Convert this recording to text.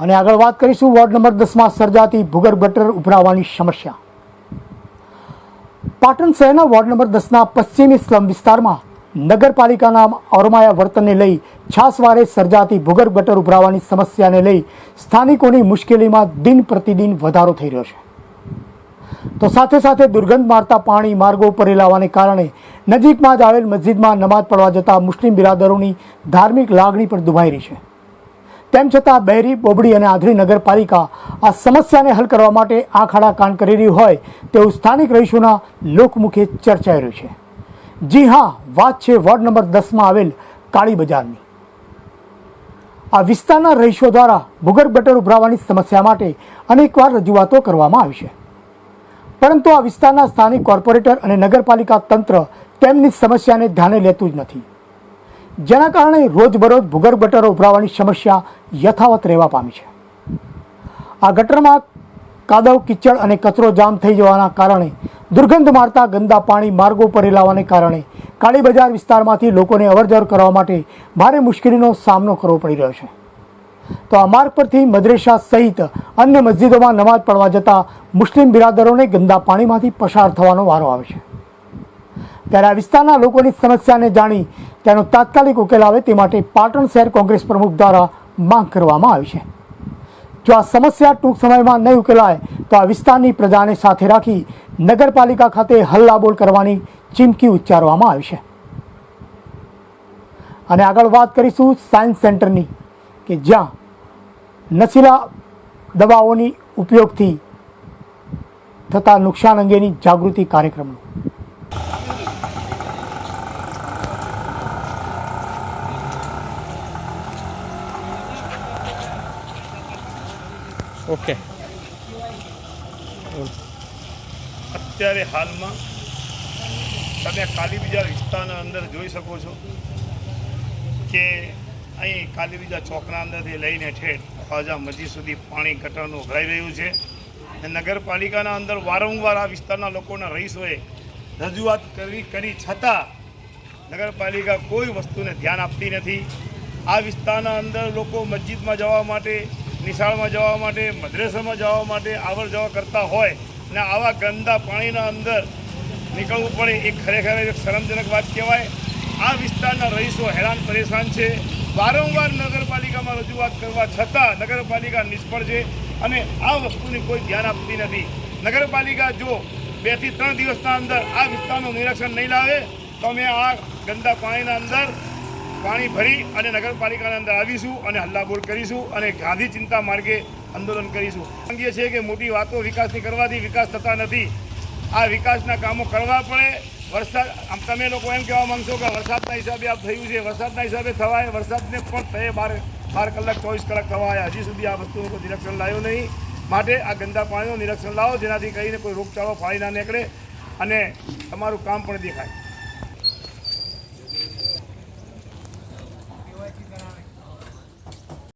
અને આગળ વાત કરીશું વોર્ડ નંબર દસમાં સર્જાતી ભૂગર્ભ ગટર ઉભરાવાની સમસ્યા. પાટણ શહેરના વોર્ડ નંબર દસના પશ્ચિમી સ્લમ વિસ્તારમાં નગરપાલિકાના અરમાયા વર્તનને લઈ છાસવારે સર્જાતી ભૂગર્ભ ગટર ઉભરાવાની સમસ્યાને લઈ સ્થાનિકોની મુશ્કેલીમાં દિન પ્રતિદિન વધારો થઈ રહ્યો છે. તો સાથે સાથે દુર્ગંધ મારતા પાણી માર્ગો ઉપર લાવવાને કારણે નજીકમાં જ આવેલ મસ્જિદમાં નમાઝ પડવા જતા મુસ્લિમ બિરાદરોની ધાર્મિક લાગણી પણ દુભાઈ રહી છે. તેમ છતાં બહેરી, બોબડી અને આધરી નગરપાલિકા આ સમસ્યાને હલ કરવા માટે આખાડા કાન કરી રહી હોય તેવું સ્થાનિક રહીશોના લોકમુખે ચર્ચાઈ રહ્યું છે. જી હા, વાત છે વોર્ડ નંબર દસમાં આવેલ કાળી બજારની. આ વિસ્તારના રહીશો દ્વારા ભૂગર્ભ ગટર ઉભરાવાની સમસ્યા માટે અનેકવાર રજૂઆતો કરવામાં આવી છે. પરંતુ આ વિસ્તારના સ્થાનિક કોર્પોરેટર અને નગરપાલિકા તંત્ર તેમની સમસ્યાને ધ્યાને લેતું જ નથી. જેના કારણે રોજબરોજ ભૂગર્ભ ગટરો ઉભરાવાની સમસ્યા યથાવત રહેવા પામી છે. આ ગટરમાં કાદવ, કિચડ અને કચરો જામ થઈ જવાના કારણે, દુર્ગંધ મારતા ગંદા પાણી માર્ગો પર લાવવાને કારણે કાળી બજાર વિસ્તારમાંથી લોકોને અવરજવર કરવા માટે ભારે મુશ્કેલીનો સામનો કરવો પડી રહ્યો છે. તો આ માર્ગ પરથી મદ્રેસા સહિત અન્ય મસ્જિદોમાં નમાઝ પડવા જતા મુસ્લિમ બિરાદરોને ગંદા પાણીમાંથી પસાર થવાનો વારો આવે છે. ત્યારે આ વિસ્તારના લોકોની સમસ્યાને જાણી તેનો તાત્કાલિક ઉકેલ આવે તે માટે પાટણ શહેર કોંગ્રેસ પ્રમુખ દ્વારા માંગ કરવામાં આવી છે. જો આ સમસ્યા ટૂંક સમયમાં નહીં ઉકેલાય, તો આ વિસ્તારની પ્રજાને સાથે રાખી નગરપાલિકા ખાતે હલ્લાબોલ કરવાની ચીમકી ઉચ્ચારવામાં આવી છે. અને આગળ વાત કરીશું સાયન્સ સેન્ટરની, કે જ્યાં નશીલા દવાઓની ઉપયોગથી થતા નુકસાન અંગેની જાગૃતિ કાર્યક્રમનું. ઓકે. અત્યારે હાલમાં તમે કાલીબીજા વિસ્તારના અંદર જોઈ શકો છો કે અહીં કાલીબીજા ચોકના અંદરથી લઈને ઠેઠ ખ્વાજા મસ્જિદ સુધી પાણી ગટરનું ભરાઈ રહ્યું છે અને નગરપાલિકાના અંદર વારંવાર આ વિસ્તારના લોકોના રહીશોએ રજૂઆત કરવી કરી છતાં નગરપાલિકા કોઈ વસ્તુને ધ્યાન આપતી નથી. આ વિસ્તારના અંદર લોકો મસ્જિદમાં જવા માટે નિશાળમાં જવા માટે, મદ્રેસામાં જવા માટે આવર જવા કરતા હોય અને આવા ગંદા પાણીના અંદર નીકળવું પડે એ ખરેખર એક શરમજનક વાત કહેવાય. આ વિસ્તારના રહીશો હેરાન પરેશાન છે. વારંવાર નગરપાલિકામાં રજૂઆત કરવા છતાં નગરપાલિકા નિષ્ફળ છે અને આ વસ્તુની કોઈ ધ્યાન આપતી નથી. નગરપાલિકા જો બેથી ત્રણ દિવસના અંદર આ વિસ્તારનું નિરીક્ષણ નહીં લાવે, તો અમે આ ગંદા પાણીના અંદર પાણી ભરી અને નગરપાલિકાના અંદર આવીશું અને હલ્લાબોલ કરીશું અને ગાંધી ચિંતા માર્ગે આંદોલન કરીશું. માંગીએ છીએ કે મોટી વાતો વિકાસની કરવાથી વિકાસ થતા નથી. આ વિકાસના કામો કરવા પડે. વરસાદ, આમ તમે લોકો એમ કહેવા માગશો કે વરસાદના હિસાબે આ થયું છે. વરસાદના હિસાબે થવાય. વરસાદને પણ થયે બાર બાર કલાક, ચોવીસ કલાક થવાય. હજી સુધી આ વસ્તુનું કોઈ નિરીક્ષણ લાવ્યું નહીં. માટે આ ગંદા પાણીનું નિરીક્ષણ લાવો, જેનાથી કરીને કોઈ રોગચાળો ફાળી ના નીકળે અને તમારું કામ પણ દેખાય. like you're gonna